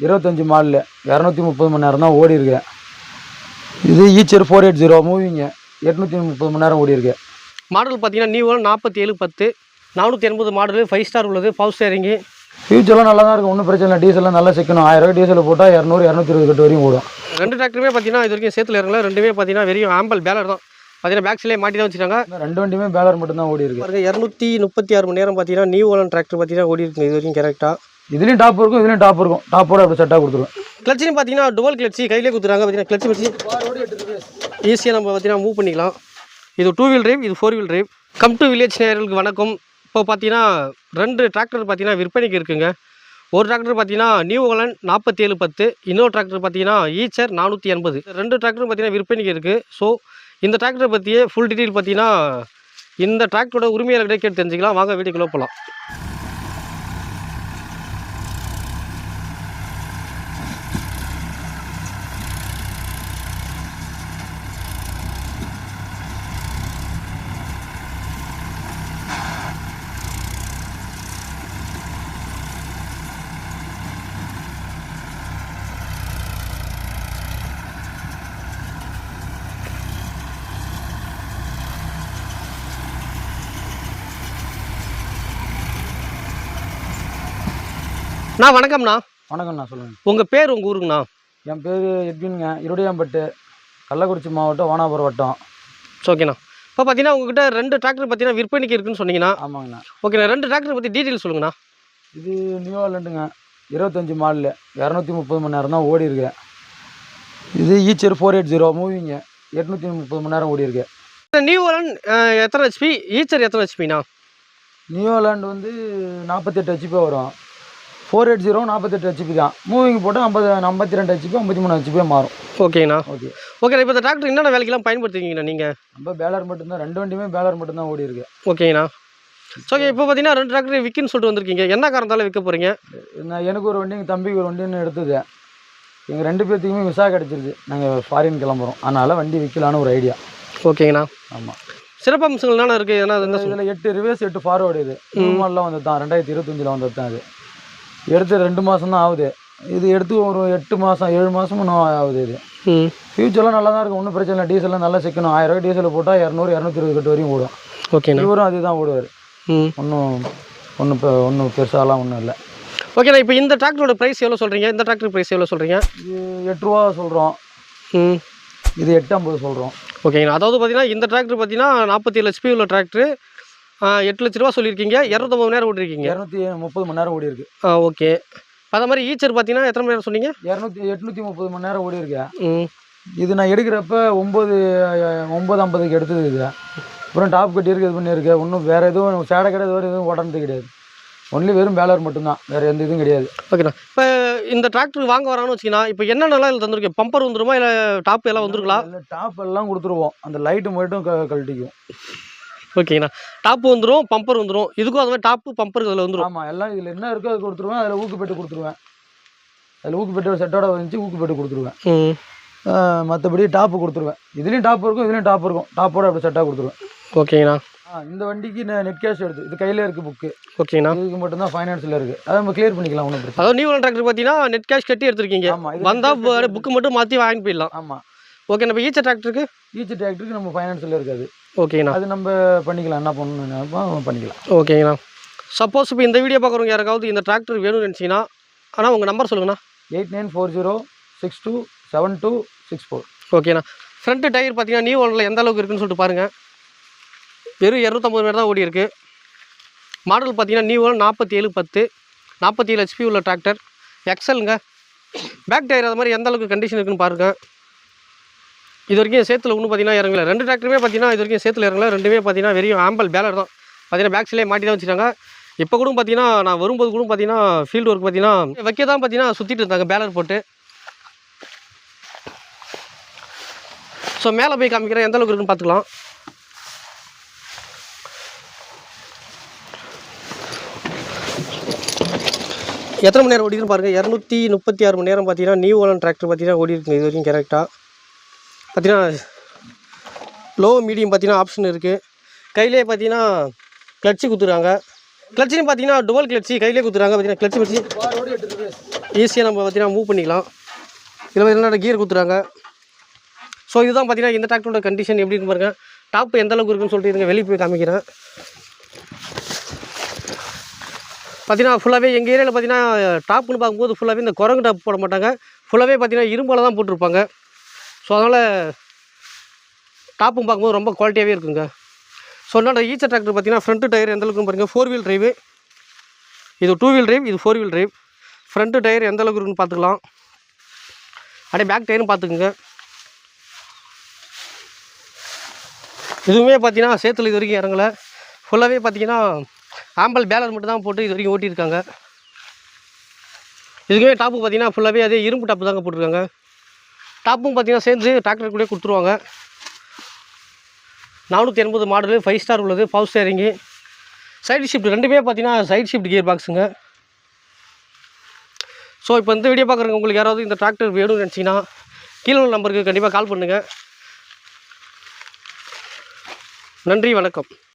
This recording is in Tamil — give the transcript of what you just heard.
இருபத்தஞ்சி மாடலு இரநூத்தி முப்பது மணி நேரம் தான் ஓடி இருக்கு இது ஈச்சர் ஃபோர் எயிட் ஜீரோ மூவிங்க எட்நூற்றி முப்பது மணி நேரம் ஓடி இருக்கு மாடல் பார்த்தீங்கன்னா நியூ நாற்பத்தி ஏழு பத்து. நானூற்றி எண்பது மாடலு ஃபைவ் ஸ்டார் உள்ளது பவர் ஸ்டேரிங்கு ஃபியூச்சர்லாம் நல்லா தான் இருக்கும் ஒன்றும் பிரச்சனை இல்லை. டீசல்லாம் நல்லா சிக்கணும். ஆயிரம் ரூபாய் டீசல் போட்டால் இரநூறு இரநூத்தி இருபது கட்டு வரையும் ஓடும். ரெண்டு டிராக்டருமே பார்த்தீங்கன்னா இது வரைக்கும் சேத்துல இறங்கல. ரெண்டுமே பார்த்தீங்கன்னா வெறும் ஆம்பல் பேலர் தான். பார்த்தீங்கன்னா பேக் சைட்லேயே மாட்டி தான் வச்சுருக்காங்க. ரெண்டு வண்டியுமே பேலர் மட்டும்தான் ஓடி இருக்கு. இரநூத்தி முப்பத்தி ஆறு மணி நேரம் பார்த்தீங்கன்னா நியூ ஓலன் டிராக்டர் பார்த்தீங்கன்னா ஓடி இருக்குங்க இது வரைக்கும் கரெக்டாக இதுலேயும் டாப் இருக்கும் இதுலேயும் டாப் இருக்கும். டாப்போட அப்படி செட்டாக கொடுத்துருவேன். கிளச்சின்னு பார்த்தீங்கன்னா டுவல் கிளச்சி கையிலே கொடுத்துறாங்க. பார்த்தீங்கன்னா கிளச்சி வச்சு ஈஸியாக நம்ம பார்த்தீங்கன்னா மூவ் பண்ணிக்கலாம். இது டூ வீல் டிரைவ் இது four wheel drive come to village நேயர்களுக்கு வணக்கம். இப்போ பார்த்தீங்கன்னா ரெண்டு டிராக்டர் பார்த்தீங்கன்னா விற்பனைக்கு இருக்குங்க. ஒரு டிராக்டர் பார்த்தீங்கன்னா நியூ நாற்பத்தி ஏழு பத்து. இன்னொரு டிராக்டர் பார்த்தீங்கன்னா ஈச்சர் நானூற்றி எண்பது. ரெண்டு டிராக்டரும் பார்த்தீங்கன்னா விற்பனைக்கு இருக்குது ஸோ இந்த டிராக்டரை பற்றியே ஃபுல் டீட்டெயில் பார்த்தீங்கன்னா இந்த டிராக்டரோட உரிமையாளர்கிட்ட கேட்டு தெரிஞ்சுக்கலாம். வாங்க வீட்டுக்குள்ளே போகலாம் அண்ணா வணக்கம்ண்ணா. வணக்கம்ண்ணா சொல்லுங்கள் உங்கள் பேர் உங்கள் ஊருங்கண்ணா? என் பேர் எட்வின்ங்க. இருடியாம்பட்டு கள்ளக்குறிச்சி மாவட்டம் வானாபுரம் வட்டம். ஓகேண்ணா. இப்போ பார்த்தீங்கன்னா உங்ககிட்ட ரெண்டு டிராக்டர் பார்த்தீங்கன்னா விற்பனைக்கு இருக்குன்னு சொன்னீங்கன்னா ஆமாங்கண்ணா. ஓகேண்ணா ரெண்டு டிராக்டர் பற்றி டீட்டெயில் சொல்லுங்கண்ணா. இது நியூ ஹாலண்டுங்க இருபத்தஞ்சி மாடலு. இரநூத்தி முப்பது மணி நேரம் தான் ஓடி இருக்கு இது ஈச்சர் ஃபோர் எயிட் ஜீரோ மூவிங்க எட்நூற்றி முப்பது மணி நேரம் ஓடி இருக்கு நியூ ஓலன் எத்தனை ஹெச்பி ஈச்சர் எத்தனை ஹெச்பிண்ணா நியூ ஹாலாண்டு வந்து நாற்பத்தெட்டு ஹெச்பி வரும். ஃபோர் எயிட் ஜீரோ நாற்பத்தெட்டு ஹெச்பி தான். மூவிங் போட்டு ஐம்பது ஐம்பத்தி ரெண்டு ஹெச்பி ஐம்பத்தி மூணு ஹெச்பியாக மாறும். ஓகேண்ணா. ஓகே. ஓகேண்ணா இப்போ இந்த டிராக்டர் என்னென்ன வேலைக்கெல்லாம் பயன்படுத்திருக்கீங்கண்ணா நீங்கள் நம்ம பேலர் மட்டும்தான் ரெண்டு வண்டியுமே பேலர் மட்டும்தான் ஓடி இருக்கு ஓகேண்ணா ஓகே இப்போ பார்த்தீங்கன்னா ரெண்டு டிராக்டர் விற்கின்னு சொல்லிட்டு வந்திருக்கீங்க. என்ன காரணத்தால் விற்க போகிறீங்க நான் எனக்கு ஒரு வண்டி எங்கள் தம்பிக்கு ஒரு வண்டின்னு எடுத்தது. எங்கள் ரெண்டு பேர்த்துக்குமே விசா கிடச்சிருச்சு. நாங்கள் ஃபாரின் கிளம்புறோம். அதனால் வண்டி விற்கலான்னு ஒரு ஐடியா ஓகேங்கண்ணா. ஆமாம் சிறப்பம்சங்கள் என்னென்ன இருக்குது ஏன்னா இதில் எட்டு ரிவர்ஸ் எட்டு ஃபார்வர்டு இது. மாடலாம் வந்தது தான். ரெண்டாயிரத்தி இருபத்தஞ்சில் வந்தது தான் அது. எடுத்து ரெண்டு மாதம் தான் ஆகுது. இது எடுத்து ஒரு எட்டு மாதம் ஏழு மாதமும் ஆகுது இது. ஃபியூச்சர்லாம் நல்லா தான் இருக்கும். ஒன்றும் பிரச்சனை இல்லை. டீசல்லாம் நல்லா சிக்கணும். ஆயிரம் ரூபாய் டீசல் போட்டால் இரநூறு இரநூத்தி இருபது கட்டு வரையும் ஓடும். ஓகேண்ணா இவரும் அதுதான் ஓடுவார். ம். ஒன்றும் ஒன்றும் இப்போ ஒன்றும் பெருசாலாம் ஒன்றும் இல்லை. ஓகேண்ணா இப்போ இந்த டிராக்டரோட ப்ரைஸ் எவ்வளோ சொல்கிறீங்க இந்த டிராக்டர் ப்ரைஸ் எவ்வளோ சொல்கிறீங்க இது எட்டு ரூபா சொல்கிறோம் இது எட்டு ஐம்பது சொல்கிறோம் ஓகேங்கண்ணா அதாவது பார்த்தீங்கன்னா இந்த டிராக்டர் பார்த்தீங்கன்னா நாற்பத்தி ஏழு ஹெச்பி உள்ள டிராக்டர் எட்டு லட்ச ரூபா சொல்லியிருக்கீங்க. இரநூத்தம்பது நேரம் ஓட்டிருக்கீங்க இரநூத்தி முப்பது மணி நேரம் ஓடி இருக்கு ஆ ஓகே. அதே மாதிரி ஈச்சர் பார்த்தீங்கன்னா எத்தனை மணி நேரம் சொன்னீங்க? இரநூத்தி எட்நூற்றி முப்பது மணி நேரம் ஓடி இருக்கு ம். இது நான் எடுக்கிறப்ப ஒம்பது ஒம்பது ஐம்பதுக்கு எடுத்தது இது. அப்புறம் டாப் கட்டி இருக்கு இது பண்ணியிருக்கு. ஒன்றும் வேறு எதுவும் சேடை கிடையாது வேறு எதுவும் ஓடுறது கிடையாது. ஒன்லி வெறும் பேலர் மட்டும்தான். வேறு எந்த இதுவும் கிடையாது. ஓகேண்ணா. இப்போ இந்த டிராக்டர் வாங்க வரான்னு வச்சுக்கண்ணா இப்போ என்னென்னலாம் இதில் தந்திருக்கேன் பம்பர் வந்துருமா? இல்லை டாப் எல்லாம் வந்துருக்கலாம் இல்லை டாப் எல்லாம் கொடுத்துருவோம். அந்த லைட்டு மட்டும் க கழட்டிக்கும். ஓகேங்கண்ணா. டாப் வந்துடும் பம்பர் வந்துடும் இதுக்கும் அது மாதிரி டாப்பு பம்பர் இதில் வந்துடும் ஆமாம் எல்லாம் இதில் என்ன இருக்கோ அது கொடுத்துருவேன். அதில் ஊக்கு பெட்டு கொடுத்துருவேன். அதில் ஊக்கு பெட்டு செட்டோட வந்துச்சு ஊக்கு பெட்டு கொடுத்துருவேன். மற்றபடி டாப்பு கொடுத்துருவேன். இதுலேயும் டாப் இருக்கும் இதுலேயும் டாப் இருக்கும். டாப்போட அப்படி செட்டாக கொடுத்துருவேன். ஓகேங்கண்ணா. இந்த வண்டிக்கு நெட் கேஷ் எடுத்து இது கையிலே இருக்குது புக்கு ஓகேங்கண்ணா. இதுக்கு மட்டும்தான் ஃபைனான்ஸில் இருக்குது அதை நம்ம கிளியர் பண்ணிக்கலாம் ஒன்றும் பிரச்சனை அதாவது நியூ டிராக்டர் பார்த்தீங்கன்னா நெட் கேஷ் கட்டி எடுத்திருக்கீங்க. ஆமாம் இது வந்தால் புக்கு மட்டும் மாற்றி வாங்கிட்டு போயிடலாம். ஆமாம் ஓகே நம்ம ஈச்சர் டிராக்டருக்கு ஈச் டிராக்டருக்கு நம்ம ஃபைனான்ஸில் இருக்காது. ஓகேங்கண்ணா அது நம்ம பண்ணிக்கலாம். என்ன நினைப்போம் பண்ணிக்கலாம். ஓகேங்கண்ணா சப்போஸ் இப்போ இந்த வீடியோ பார்க்குறவங்க யாருக்காவது இந்த டிராக்டர் வேணும்னு நினச்சிங்கன்னா ஆனால் உங்கள் நம்பர் சொல்லுங்கண்ணா. Eight nine four zero six two seven two six four. ஓகேண்ணா ஃப்ரண்ட் டயர் பார்த்தீங்கன்னா நியூ ஒன்றில் எந்த அளவுக்கு இருக்குன்னு சொல்லிட்டு பாருங்கள் வெறும் இரநூத்தம்பது மீட்டர் தான் ஓடி இருக்கு. மாடல் பார்த்தீங்கன்னா நியூ ஒன் நாற்பத்தி ஏழு பத்து. நாற்பத்தி ஏழு ஹெச்பி உள்ள டிராக்டர் எக்ஸலுங்க பேக் டயர் அது மாதிரி எந்த அளவுக்கு கண்டிஷன் இருக்குன்னு பாருங்க. இது வரைக்கும் சேத்துல ஒன்று பார்த்தீங்கன்னா இறங்கல. ரெண்டு டிராக்டருமே பார்த்தீங்கன்னா இது வரைக்கும் சேத்துல இறங்கல. ரெண்டுமே பார்த்தீங்கன்னா வெறும் ஆம்பல் பேலர் தான். பார்த்தீங்கன்னா பேக் சைட்லேயே மாட்டி தான் வச்சுருக்காங்க. இப்போ கூட பார்த்தீங்கன்னா நான் வரும்போது கூட பார்த்தீங்கன்னா ஃபீல்டு ஒர்க் பார்த்தீங்கன்னா வைக்க தான் பார்த்தீங்கன்னா சுற்றிட்டு இருந்தாங்க பேலர் போட்டு. ஸோ மேலே போய் காமிக்கிறேன். எந்த அளவுக்கு இருக்குன்னு பார்த்துக்கலாம் எத்தனை மணி நேரம் ஓடிக்குன்னு பாருங்கள் இரநூத்தி முப்பத்தி ஆறு மணி நேரம் பார்த்தீங்கன்னா நியூ ஓலன் டிராக்டர் பார்த்தீங்கன்னா ஓடி இருக்குங்க இது வரைக்கும் கரெக்டாக பார்த்தீங்கன்னா லோ மீடியம் பார்த்தீங்கன்னா ஆப்ஷன் இருக்குது கையிலே பார்த்தீங்கன்னா கிளட்சி குத்துறாங்க. கிளச்சின்னு பார்த்தீங்கன்னா டுவல் கிளட்சி கையிலே குத்துறாங்க. பார்த்தீங்கன்னா கிளட்சி வச்சு ஈஸியாக நம்ம பார்த்தீங்கன்னா மூவ் பண்ணிக்கலாம். இதில் பார்த்தீங்கன்னா கியர் கொடுத்துறாங்க ஸோ இதுதான் பார்த்தீங்கன்னா இந்த டிராக்டரோட கண்டிஷன் எப்படி இருக்கு பாருங்கள் டாப் எந்த அளவுக்கு இருக்குன்னு சொல்லிட்டு இதுங்க வெளியே போய் காமிக்கிறேன். பார்த்தீங்கன்னா ஃபுல்லாகவே எங்கள் ஏரியாவில் பார்த்தீங்கன்னா டாப்னு பார்க்கும்போது ஃபுல்லாகவே இந்த குரங்கு டாப் போட மாட்டாங்க. ஃபுல்லாகவே பார்த்தீங்கன்னா இரும்பால் தான் போட்டிருப்பாங்க. ஸோ அதனால் டாப்பும் பார்க்கும்போது ரொம்ப குவாலிட்டியாகவே இருக்குங்க. ஸோ என்னோட ஈச்சர் டிராக்டர் பார்த்தீங்கன்னா ஃப்ரண்ட் டயர் எந்தளவுக்கு பாருங்கள் ஃபோர் வீல் ட்ரைவு இது டூ வீல் ட்ரைவ் இது four wheel drive front tyre எந்த அளவுக்கு இருக்குன்னு பார்த்துக்கலாம். அப்படியே பேக் டயரும் பார்த்துக்குங்க. இதுவுமே பார்த்தீங்கன்னா சேத்துல இது வரைக்கும் இறங்கலை. ஃபுல்லாகவே பார்த்தீங்கன்னா ஆம்பல் பேலர் மட்டும் தான் போட்டு இது வரைக்கும் ஓட்டியிருக்காங்க. இதுக்குமே டாப்பு பார்த்தீங்கன்னா ஃபுல்லாகவே அதே இரும்பு டாப்பு தாங்க போட்டிருக்காங்க. டாப்பும் பார்த்தீங்கன்னா சேர்ந்து டிராக்டர் கூட கொடுத்துருவாங்க. நானூற்றி எண்பது மாடலு ஃபைவ் ஸ்டார் உள்ளது பவர் ஸ்டேரிங்கு சைடு ஷிஃப்ட் ரெண்டுமே பார்த்தீங்கன்னா சைடு ஷிஃப்ட் கியர் பாக்ஸுங்க ஸோ இப்போ இந்த வீடியோ பார்க்குறவங்க உங்களுக்கு யாராவது இந்த டிராக்டர் வேணும்னு நினச்சிங்கன்னா கீழே உள்ள நம்பருக்கு கண்டிப்பாக கால் பண்ணுங்கள் நன்றி வணக்கம்.